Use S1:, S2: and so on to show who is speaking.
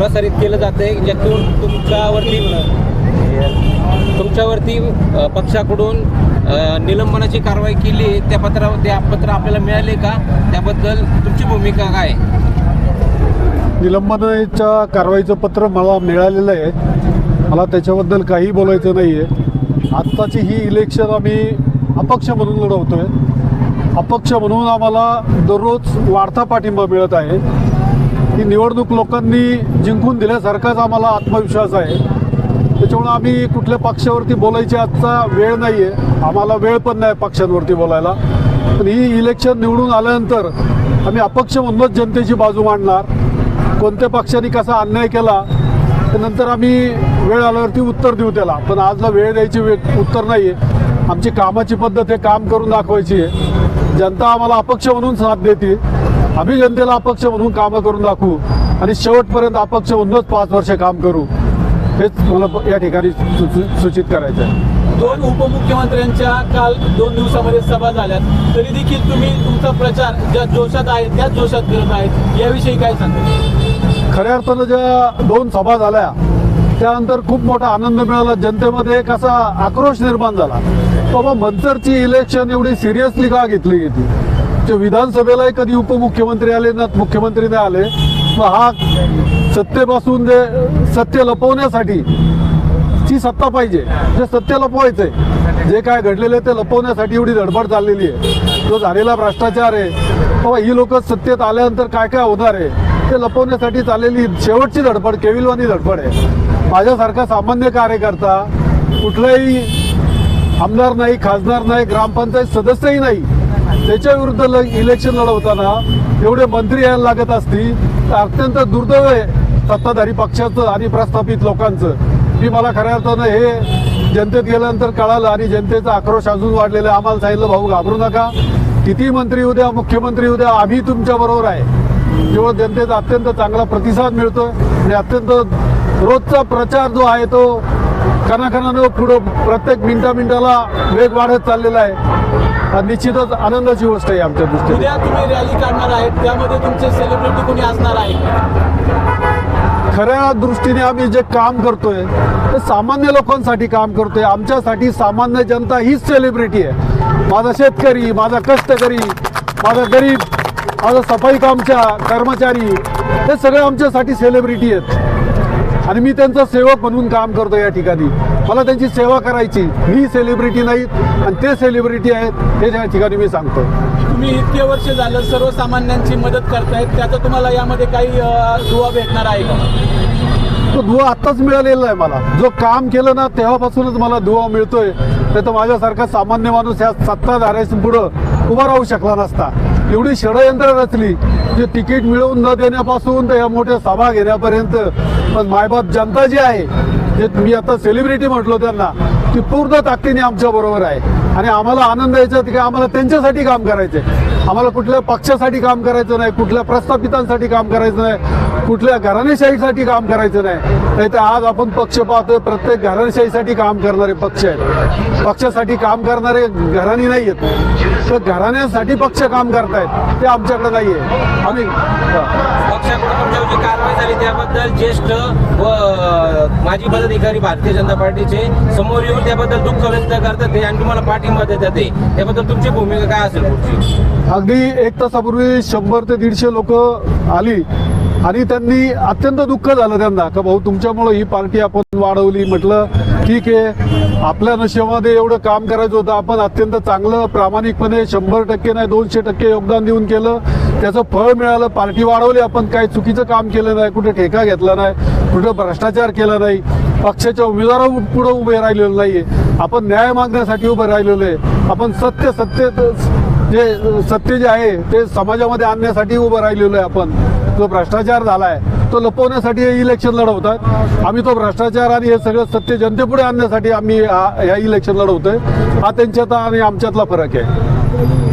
S1: प्रसारित केलं जातंय. ज्यातून तुमच्यावरती तुमच्यावरती पक्षाकडून निलंबनाची कारवाई केली. आहे. त्या पत्रावर त्या पत्र आपल्याला मिळाले का? त्याबद्दल तुमची भूमिका काय?
S2: निलंबनाच्या कारवाईचं पत्र मला मिळालेलं आहे. मला त्याच्याबद्दल काही बोलायचं नाही आहे आत्ताची ही इलेक्शन आम्ही अपक्ष म्हणून लढवतो आहे अपक्ष म्हणून आम्हाला दररोज वाढता पाठिंबा मिळत आहे. ही निवडणूक लोकांनी जिंकून दिल्यासारखाच आम्हाला आत्मविश्वास आहे. त्याच्यामुळं आम्ही कुठल्या पक्षावरती बोलायची आजचा वेळ नाही आहे आम्हाला वेळ पण नाही पक्षांवरती बोलायला. पण ही इलेक्शन निवडून आल्यानंतर आम्ही अपक्ष म्हणूनच जनतेची बाजू मांडणार. कोणत्या पक्षाने कसा अन्याय केला तर नंतर आम्ही वेळ आल्यावरती उत्तर देऊ त्याला. पण आजला वेळ द्यायची वे उत्तर नाही आहे आमची कामाची पद्धत हे काम करून दाखवायची आहे. जनता आम्हाला अपक्ष म्हणून साथ देते. आम्ही जनतेला अपक्ष म्हणून कामं करून दाखवू आणि शेवटपर्यंत अपक्ष म्हणूनच पाच वर्ष काम करू. हेच मला या ठिकाणी सूचित करायचं आहे
S3: दोन उपमुख्यमंत्र्यांच्या काल दोन दिवसामध्ये सभा झाल्यात. तरी देखील तुम्ही तुमचा प्रचार ज्या जोशात आहे त्याच जोशात करत आहेत. याविषयी काय सांगता?
S2: खऱ्या अर्थानं ज्या दोन सभा झाल्या त्यानंतर खूप मोठा आनंद मिळाला. जनतेमध्ये एक असा आक्रोश निर्माण झाला. बाबा मंचरची इलेक्शन एवढी सिरियसली का घेतली गेली? जे विधानसभेलाही कधी उपमुख्यमंत्री आले ना मुख्यमंत्री नाही आले. मग हा सत्तेपासून जे सत्य लपवण्यासाठी ची सत्ता पाहिजे. जे सत्य लपवायचंय जे काय घडलेलं आहे ते लपवण्यासाठी एवढी धडपड चाललेली आहे. जो झालेला भ्रष्टाचार आहे बाबा ही लोक सत्तेत आल्यानंतर काय काय होणार आहे ते लपवण्यासाठी चाललेली शेवटची धडपड केविलवानी धडपड आहे. माझ्यासारखा सामान्य कार्यकर्ता कुठलाही आमदार नाही खासदार नाही ग्रामपंचायत सदस्यही नाही त्याच्या विरुद्ध ल- इलेक्शन लढवताना एवढे मंत्री यायला लागत असतील तर अत्यंत दुर्दैव आहे सत्ताधारी पक्षाचं आणि प्रस्थापित लोकांचं. की मला खऱ्या अर्थानं हे जनतेत गेल्यानंतर कळालं आणि जनतेचा आक्रोश अजून वाढलेला आहे. आम्हाला सांगितलं भाऊ घाबरू नका. किती मंत्री उद्या मुख्यमंत्री उद्या आम्ही तुमच्या बरोबर आहे. जेव्हा जनतेचा अत्यंत चांगला प्रतिसाद मिळतोय आणि अत्यंत रोजचा प्रचार जो आहे तो कणाकणानं पुढं प्रत्येक मिनटा मिनटाला वेग वाढत चाललेला आहे. निश्चितच आनंदाची गोष्ट आहे आमच्या दृष्टीने.
S3: उद्या तुम्ही रॅली काढणार आहेत त्यामध्ये तुमचे सेलिब्रिटी कोणी असणार आहे?
S2: खऱ्या दृष्टीने आम्ही जे काम करतोय ते सामान्य लोकांसाठी काम करतोय. आमच्यासाठी सामान्य जनता हीच सेलिब्रिटी आहे. माझा शेतकरी माझा कष्टकरी माझा गरीब माझा सफाई कामच्या कर्मचारी हे सगळे आमच्यासाठी सेलिब्रिटी आहेत. आणि मी त्यांचा सेवक म्हणून काम करतो या ठिकाणी. मला त्यांची सेवा करायची. मी सेलिब्रिटी नाहीत आणि ते सेलिब्रिटी आहेत हे या ठिकाणी मी सांगतो.
S3: तुम्ही इतके वर्ष झालं सर्वसामान्यांची मदत करतायत. त्याचा तुम्हाला यामध्ये काही दुवा भेटणार आहे का?
S2: तो दुवा आत्ताच मिळालेला आहे मला. जो काम केलं ना तेव्हापासूनच मला दुवा मिळतोय. नाही तर माझ्यासारखा सामान्य माणूस या सत्ताधाऱ्याच्या पुढं उभा राहू शकला नसता. एवढी षडयंत्र रचली जे तिकीट मिळवून न देण्यापासून तर या मोठ्या सभा घेण्यापर्यंत. पण मायबाप जनता जी आहे जे मी आता सेलिब्रिटी म्हटलो त्यांना ती पूर्ण ताकदीने आमच्या बरोबर आहे. आणि आम्हाला आनंद यायचा की आम्हाला त्यांच्यासाठी काम करायचंय. आम्हाला कुठल्या पक्षासाठी काम करायचं नाही कुठल्या प्रस्थापितांसाठी काम करायचं नाही. कुठल्या घराणेशाहीसाठी काम करायचं नाही. नाही तर आज आपण पक्ष पाहतोय प्रत्येक घराणेशाहीसाठी काम करणारे पक्ष आहेत. पक्षासाठी काम करणारे घराणी नाही आहेत तर घराण्यासाठी पक्ष काम करतायत ते आमच्याकडे नाही आहे आम्ही
S1: कारवाई झाली त्याबद्दल ज्येष्ठ व माजी पदाधिकारी भारतीय जनता पार्टीचे समोर येऊन त्याबद्दल दुःख व्यक्त करतात आणि तुम्हाला पाठिंबा देतात ते. त्याबद्दल तुमची भूमिका काय असेल पुढची?
S2: अगदी एक तासापूर्वी शंभर ते दीडशे लोक आली. आणि त्यांनी अत्यंत दुःख झालं त्यांना. का भाऊ तुमच्यामुळं ही पार्टी आपण वाढवली. म्हटलं ठीक आहे आपल्या नशेमध्ये एवढं काम करायचं होतं. आपण अत्यंत चांगलं प्रामाणिकपणे शंभर टक्के नाही दोनशे टक्के योगदान देऊन केलं. त्याचं फळ मिळालं. पार्टी वाढवली. आपण काही चुकीचं काम केलं नाही. कुठे ठेका घेतला नाही. कुठं भ्रष्टाचार केला नाही. पक्षाच्या उमेदवारा पुढे उभे राहिलेलो नाहीये. आपण न्याय मागण्यासाठी उभे राहिलेलो आहे. आपण सत्य सत्य जे सत्य जे आहे ते समाजामध्ये आणण्यासाठी उभं राहिलेलो आहे आपण. जो भ्रष्टाचार झालाय तो लपवण्यासाठी हे इलेक्शन लढवतात. आम्ही तो भ्रष्टाचार आणि हे सगळं सत्य जनतेपुढे आणण्यासाठी आम्ही ह्या इलेक्शन लढवतोय. हा त्यांच्यात आणि आमच्यातला फरक आहे.